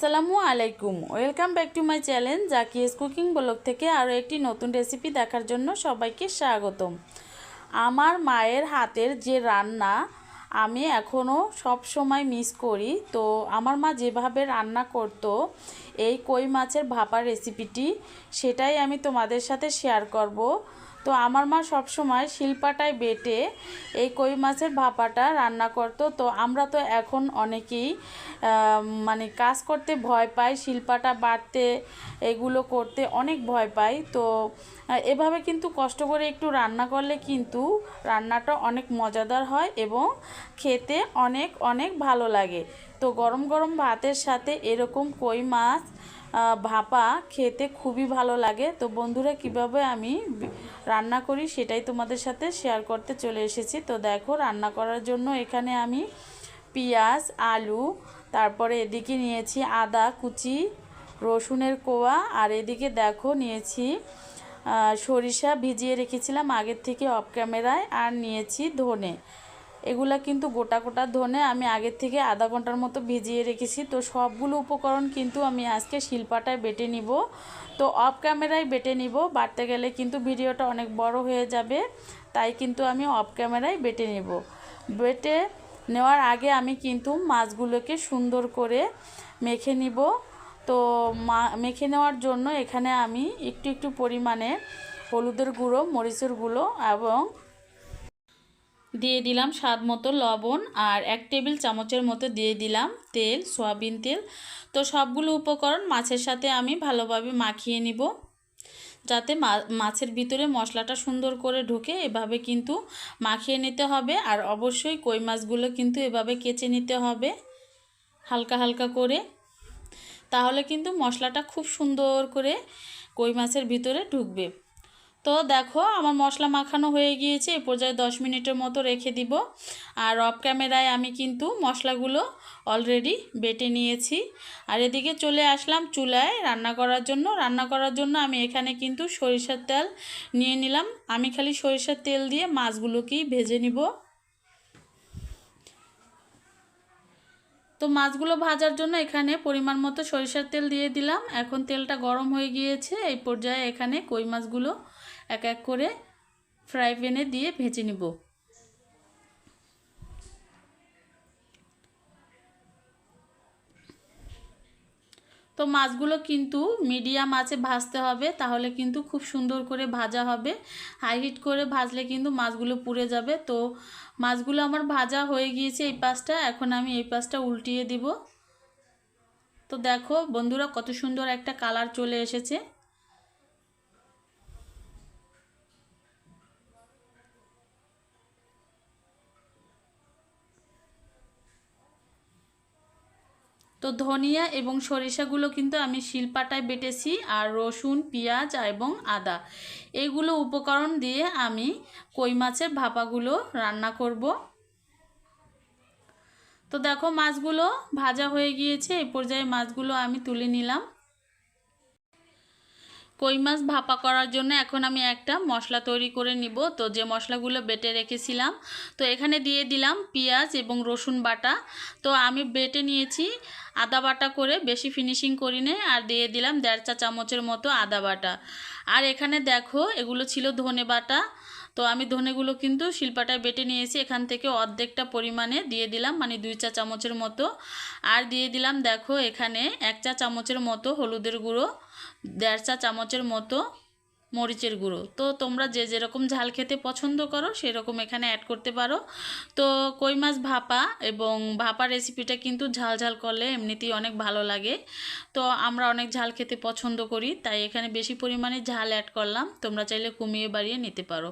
আসসালামু আলাইকুম। Welcome back to my channel Zakia's cooking blog থেকে আরও একটি নতুন রেসিপি দেখার জন্য সবাইকে স্বাগতম। আমার মায়ের হাতের যে রান্না আমি এখনও সব সময় মিস করি। তো আমার মা যেভাবে রান্না করতো, এই কই মাছের ভাপা রেসিপিটি সেটাই আমি তোমাদের সাথে শেয়ার করব। তো আমার মা সব সময় শিলপাটায় বেটে এই কই মাছের ভাপাটা রান্না করতো। তো আমরা তো এখন অনেকেই মানে কাজ করতে ভয় পাই, শিলপাটা বাড়তে এগুলো করতে অনেক ভয় পাই। তো এভাবে কিন্তু কষ্ট করে একটু রান্না করলে কিন্তু রান্নাটা অনেক মজাদার হয় এবং খেতে অনেক অনেক ভালো লাগে। তো গরম গরম ভাতের সাথে এরকম কই মাছ ভাপা খেতে খুবই ভালো লাগে। তো বন্ধুরা, কীভাবে আমি রান্না করি সেটাই তোমাদের সাথে শেয়ার করতে চলে এসেছি। তো দেখো, রান্না করার জন্য এখানে আমি পেঁয়াজ, আলু, তারপরে এদিকে নিয়েছি আদা, কুচি, রসুনের কোয়া, আর এদিকে দেখো নিয়েছি সরিষা ভিজিয়ে রেখেছিলাম আগের থেকে অফ ক্যামেরায় আর নিয়েছি ধনে। এগুলা কিন্তু গোটা গোটা ধনে আমি আগের থেকে আধা ঘণ্টার মতো ভিজিয়ে রেখেছি। তো সবগুলো উপকরণ কিন্তু আমি আজকে শিলপাটায় বেটে নিব। তো অফ ক্যামেরায় বেটে নিব। বাটতে গেলে কিন্তু ভিডিওটা অনেক বড় হয়ে যাবে। তাই কিন্তু আমি অফ ক্যামেরায় বেটে নেব। বেটে নেওয়ার আগে আমি কিন্তু মাছগুলোকে সুন্দর করে মেখে নিব। তো মেখে নেওয়ার জন্য এখানে আমি একটু একটু পরিমাণে হলুদের গুঁড়ো, মরিচের গুঁড়ো এবং দিয়ে দিলাম স্বাদ মতো লবণ আর এক টেবিল চামচের মতো দিয়ে দিলাম তেল, সয়াবিন তেল। তো সবগুলো উপকরণ মাছের সাথে আমি ভালোভাবে মাখিয়ে নিব। যাতে মাছের ভিতরে মশলাটা সুন্দর করে ঢোকে, এভাবে কিন্তু মাখিয়ে নিতে হবে। আর অবশ্যই কই মাছগুলো কিন্তু এভাবে কেচে নিতে হবে, হালকা হালকা করে। তাহলে কিন্তু মশলাটা খুব সুন্দর করে কই মাছের ভিতরে ঢুকবে। তো দেখো, আমার মশলা মাখানো হয়ে গিয়েছে, এ পর্যায়ে দশ মিনিটের মতো রেখে দিব। আর অফ ক্যামেরায় আমি কিন্তু মশলাগুলো অলরেডি বেটে নিয়েছি। আর এদিকে চলে আসলাম চুলায় রান্না করার জন্য। রান্না করার জন্য আমি এখানে কিন্তু সরিষার তেল নিয়ে নিলাম। আমি খালি সরিষার তেল দিয়ে মাছগুলোকেই ভেজে নিব। তো মাছগুলো ভাজার জন্য এখানে পরিমাণ মতো সরিষার তেল দিয়ে দিলাম। এখন তেলটা গরম হয়ে গিয়েছে, এই পর্যায়ে এখানে কই মাছগুলো এক এক করে ফ্রাই প্যানে দিয়ে ভেজে নিব। তো মাছগুলো কিন্তু মিডিয়াম আছে, ভাজতে হবে। তাহলে কিন্তু খুব সুন্দর করে ভাজা হবে। হাই হিট করে ভাজলে কিন্তু মাছগুলো পুড়ে যাবে। তো মাছগুলো আমার ভাজা হয়ে গিয়েছে এই পাশটা। এখন আমি এই পাশটা উল্টিয়ে দিব। তো দেখো বন্ধুরা কত সুন্দর একটা কালার চলে এসেছে। তো ধনিয়া এবং সরিষাগুলো কিন্তু আমি শিলপাটায় বেটেছি আর রসুন, পেঁয়াজ এবং আদা। এগুলো উপকরণ দিয়ে আমি কই মাছের ভাপাগুলো রান্না করব। তো দেখো মাছগুলো ভাজা হয়ে গিয়েছে এই পর্যায়ে মাছগুলো আমি তুলে নিলাম। কই মাছ ভাপা করার জন্য এখন আমি একটা মশলা তৈরি করে নিব। তো যে মশলাগুলো বেটে রেখেছিলাম, তো এখানে দিয়ে দিলাম পেঁয়াজ এবং রসুন বাটা। তো আমি বেটে নিয়েছি আদা বাটা করে, বেশি ফিনিশিং করি নে আর দিয়ে দিলাম দেড় চা চামচের মতো আদা বাটা। আর এখানে দেখো, এগুলো ছিল ধনে বাটা। তো আমি ধনেগুলো কিন্তু শিল্পাটায় বেটে নিয়েছি, এখান থেকে অর্ধেকটা পরিমাণে দিয়ে দিলাম মানে দুই চা চামচের মতো। আর দিয়ে দিলাম দেখো, এখানে এক চা চামচের মতো হলুদের গুঁড়ো। দেড় চা চামচের মতো মরিচের গুঁড়ো। তো তোমরা যে যেরকম ঝাল খেতে পছন্দ করো, সেরকম এখানে অ্যাড করতে পারো। তো কই মাছ ভাপা এবং ভাপা রেসিপিটা কিন্তু ঝাল ঝাল করলে এমনিতেই অনেক ভালো লাগে। তো আমরা অনেক ঝাল খেতে পছন্দ করি, তাই এখানে বেশি পরিমাণে ঝাল অ্যাড করলাম। তোমরা চাইলে কমিয়ে বাড়িয়ে নিতে পারো।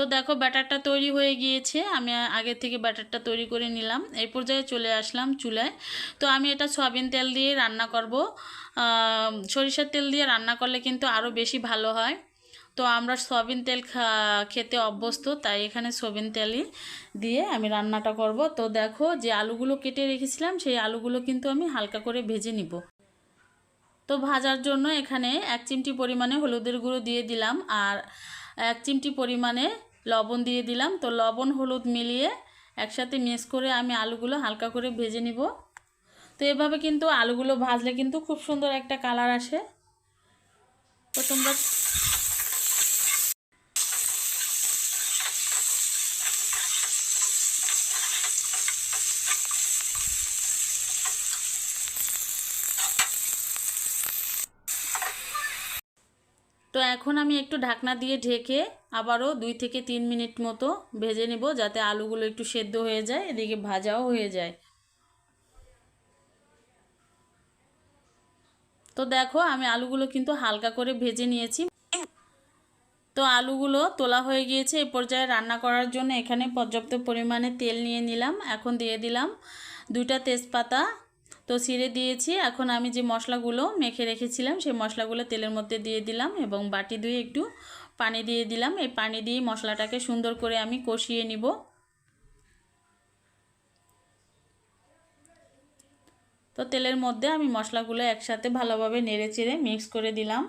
তো দেখো ব্যাটারটা তৈরি হয়ে গিয়েছে। আমি আগের থেকে ব্যাটারটা তৈরি করে নিলাম। এই পর্যায়ে চলে আসলাম চুলায়। তো আমি এটা সয়াবিন তেল দিয়ে রান্না করব। সরিষার তেল দিয়ে রান্না করলে কিন্তু আরও বেশি ভালো হয়। তো আমরা সয়াবিন তেল খেতে অভ্যস্ত, তাই এখানে সয়াবিন তেলই দিয়ে আমি রান্নাটা করব। তো দেখো যে আলুগুলো কেটে রেখেছিলাম, সেই আলুগুলো কিন্তু আমি হালকা করে ভেজে নিব। তো ভাজার জন্য এখানে এক চিমটি পরিমাণে হলুদের গুঁড়ো দিয়ে দিলাম। আর এক চিমটি পরিমাণে লবণ দিয়ে দিলাম। তো লবণ, হলুদ মিলিয়ে একসাথে মিক্স করে আমি আলুগুলো হালকা করে ভেজে নিব। তো এভাবে কিন্তু আলুগুলো ভাজলে কিন্তু খুব সুন্দর একটা কালার আসে। তো তোমরা তো এখন আমি একটু ঢাকনা দিয়ে ঢেকে আবারও দুই থেকে তিন মিনিট মতো ভেজে নেব যাতে আলুগুলো একটু সেদ্ধ হয়ে যায়, এদিকে ভাজাও হয়ে যায়। তো দেখো আমি আলুগুলো কিন্তু হালকা করে ভেজে নিয়েছি। তো আলুগুলো তোলা হয়ে গিয়েছে, এ পর্যায়ে রান্না করার জন্য এখানে পর্যাপ্ত পরিমাণে তেল নিয়ে নিলাম। এখন দিয়ে দিলাম দুইটা তেজপাতা তো ছিঁড়ে দিয়েছি। এখন আমি যে মশলাগুলো মেখে রেখেছিলাম, সেই মশলাগুলো তেলের মধ্যে দিয়ে দিলাম এবং বাটি ধুয়ে একটু পানি দিয়ে দিলাম। এই পানি দিয়ে মশলাটাকে সুন্দর করে আমি কষিয়ে নিব। তো তেলের মধ্যে আমি মশলাগুলো একসাথে ভালোভাবে নেড়ে চেড়ে মিক্স করে দিলাম।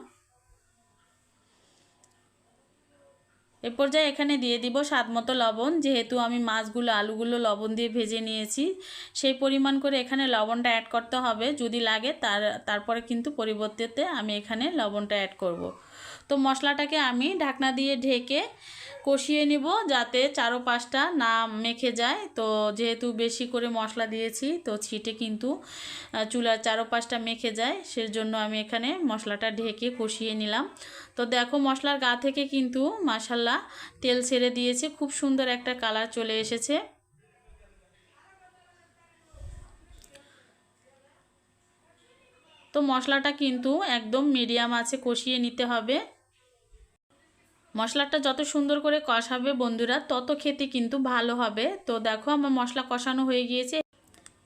এ পর্যায়ে এখানে দিয়ে দিব স্বাদ মতো লবণ যেহেতু আমি মাছগুলো, আলুগুলো লবণ দিয়ে ভেজে নিয়েছি, সেই পরিমাণ করে এখানে লবণটা অ্যাড করতে হবে যদি লাগে তার, তারপরে কিন্তু পরিবর্তেতে আমি এখানে লবণটা অ্যাড করব। তো মশলাটাকে আমি ঢাকনা দিয়ে ঢেকে কষিয়ে নিব যাতে চারো পাঁচটা না মেখে যায়। তো যেহেতু বেশি করে মশলা দিয়েছি, তো ছিটে কিন্তু চুলার চারো পাঁচটা মেখে যায়। সেজন্য আমি এখানে মশলাটা ঢেকে কষিয়ে নিলাম। তো দেখো মশলার গা থেকে কিন্তু মাসাল্লা তেল ছেড়ে দিয়েছে। খুব সুন্দর একটা কালার চলে এসেছে। তো মশলাটা কিন্তু একদম মিডিয়াম আছে, কষিয়ে নিতে হবে। মশলাটা যত সুন্দর করে কষাবে বন্ধুরা, তত খেতে কিন্তু ভালো হবে। তো দেখো আমার মশলা কষানো হয়ে গিয়েছে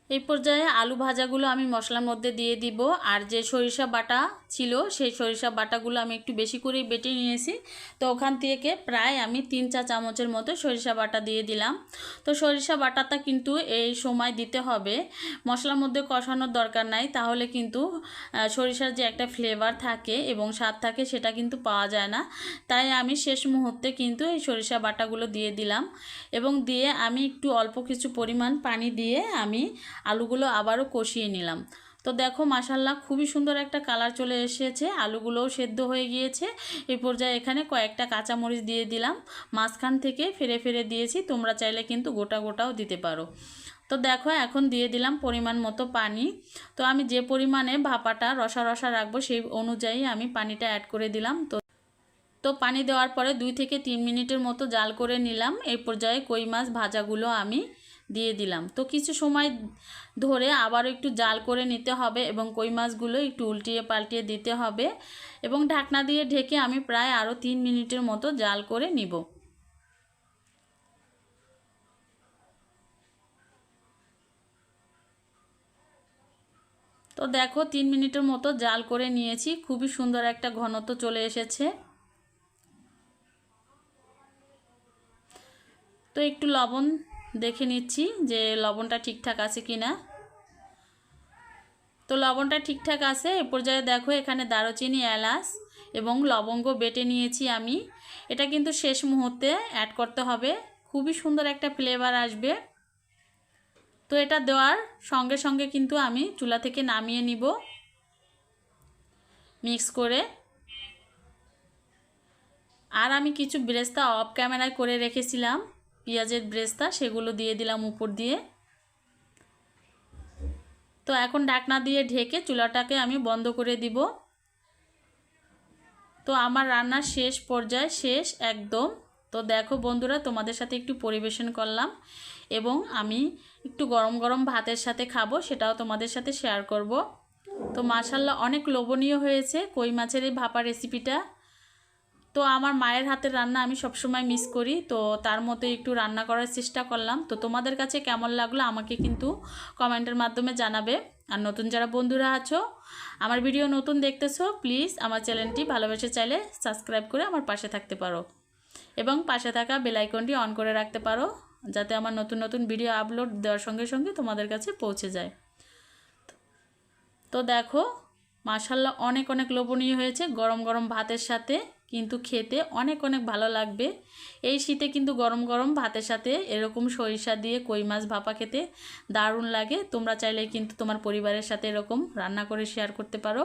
এই পর্যায়ে আলু ভাজাগুলো আমি মশলার মধ্যে দিয়ে দিব। আর যে সরিষা বাটা ছিল, সেই সরিষা বাটাগুলো আমি একটু বেশি করেই বেটে নিয়েছি। তো ওখান থেকে প্রায় আমি তিন চা চামচের মতো সরিষা বাটা দিয়ে দিলাম। তো সরিষা বাটাটা কিন্তু এই সময় দিতে হবে। মশলার মধ্যে কষানোর দরকার নাই, তাহলে কিন্তু সরিষার যে একটা ফ্লেভার থাকে এবং স্বাদ থাকে সেটা কিন্তু পাওয়া যায় না। তাই আমি শেষ মুহূর্তে কিন্তু এই সরিষা বাটাগুলো দিয়ে দিলাম। এবং দিয়ে আমি একটু অল্প কিছু পরিমাণ পানি দিয়ে আমি আলুগুলো আবারও কষিয়ে নিলাম। তো দেখো মাসাল্লাহ খুবই সুন্দর একটা কালার চলে এসেছে। আলুগুলোও সেদ্ধ হয়ে গিয়েছে। এই পর্যায়ে এখানে কয়েকটা কাঁচামরিচ দিয়ে দিলাম। মাঝখান থেকে ফেরে ফেরে দিয়েছি। তোমরা চাইলে কিন্তু গোটা গোটাও দিতে পারো। তো দেখো, এখন দিয়ে দিলাম পরিমাণ মতো পানি। তো আমি যে পরিমাণে ভাপাটা রসা রসা রাখব সেই অনুযায়ী আমি পানিটা অ্যাড করে দিলাম। তো তো পানি দেওয়ার পরে দুই থেকে তিন মিনিটের মতো জাল করে নিলাম। এই পর্যায়ে কই মাছ ভাজাগুলো আমি দিয়ে দিলাম। তো কিছু সময় ধরে আবার একটু জাল করে নিতে হবে এবং কই মাছগুলো একটু উল্টিয়ে পাল্টিয়ে দিতে হবে এবং ঢাকনা দিয়ে ঢেকে আমি প্রায় আরও তিন মিনিটের মতো জাল করে নিব। তো দেখো তিন মিনিটের মতো জাল করে নিয়েছি, খুবই সুন্দর একটা ঘনত্ব চলে এসেছে। তো একটু লবণ দেখে নিচ্ছি যে লবণটা ঠিকঠাক আছে কি না। তো লবণটা ঠিকঠাক আছে, এ পর্যায়ে দেখো এখানে দারুচিনি, এলাচ এবং লবঙ্গ বেটে নিয়েছি আমি। এটা কিন্তু শেষ মুহূর্তে অ্যাড করতে হবে, খুবই সুন্দর একটা ফ্লেভার আসবে। তো এটা দেওয়ার সঙ্গে সঙ্গে কিন্তু আমি চুলা থেকে নামিয়ে নিব মিক্স করে। আর আমি কিছু ব্রেস্তা অফ ক্যামেরায় করে রেখেছিলাম। পেঁয়াজের ব্রেস্তা, সেগুলো দিয়ে দিলাম উপর দিয়ে। তো এখন ডাকনা দিয়ে ঢেকে চুলাটাকে আমি বন্ধ করে দিব। তো আমার রান্নার শেষ পর্যায়ে, শেষ একদম। তো দেখো বন্ধুরা, তোমাদের সাথে একটু পরিবেশন করলাম এবং আমি একটু গরম গরম ভাতের সাথে খাব, সেটাও তোমাদের সাথে শেয়ার করব। তো মাশাল্লাহ অনেক লোভনীয় হয়েছে কই মাছের এই ভাপা রেসিপিটা তো আমার মায়ের হাতের রান্না আমি সবসময় মিস করি। তো তার মতো একটু রান্না করার চেষ্টা করলাম। তো তোমাদের কাছে কেমন লাগল আমাকে কিন্তু কমেন্টের মাধ্যমে জানাবে। আর নতুন যারা বন্ধুরা আছো, আমার ভিডিও নতুন দেখতেছো প্লিজ আমার চ্যানেলটি ভালোবেসে চাইলে সাবস্ক্রাইব করে আমার পাশে থাকতে পারো। এবং পাশে থাকা বেলাইকনটি অন করে রাখতে পারো, যাতে আমার নতুন নতুন ভিডিও আপলোড দেওয়ার সঙ্গে সঙ্গে তোমাদের কাছে পৌঁছে যায়। তো দেখো মাশাল্লাহ অনেক অনেক লোভনীয় হয়েছে গরম গরম ভাতের সাথে, কিন্তু খেতে অনেক অনেক ভালো লাগবে। এই শীতে কিন্তু গরম গরম ভাতের সাথে এরকম সরিষা দিয়ে কই মাছ ভাপা খেতে দারুণ লাগে। তোমরা চাইলে কিন্তু তোমার পরিবারের সাথে এরকম রান্না করে শেয়ার করতে পারো।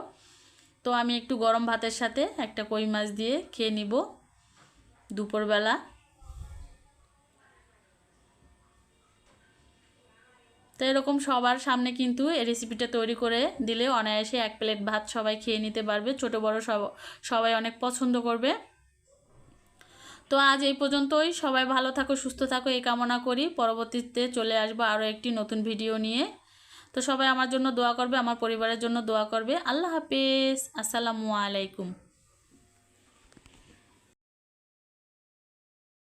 তো আমি একটু গরম ভাতের সাথে একটা কই মাছ দিয়ে খেয়ে নিব দুপুরবেলা। তো এরকম সবার সামনে কিন্তু এই রেসিপিটা তৈরি করে দিলে অনায়াসে এক প্লেট ভাত সবাই খেয়ে নিতে পারবে। ছোট, বড় সব, সবাই অনেক পছন্দ করবে। তো আজ এই পর্যন্তই। সবাই ভালো থাকো, সুস্থ থাকো, এই কামনা করি। পরবর্তীতে চলে আসব আরও একটি নতুন ভিডিও নিয়ে। তো সবাই আমার জন্য দোয়া করবে, আমার পরিবারের জন্য দোয়া করবে। আল্লাহ হাফেজ। আসসালামু আলাইকুম।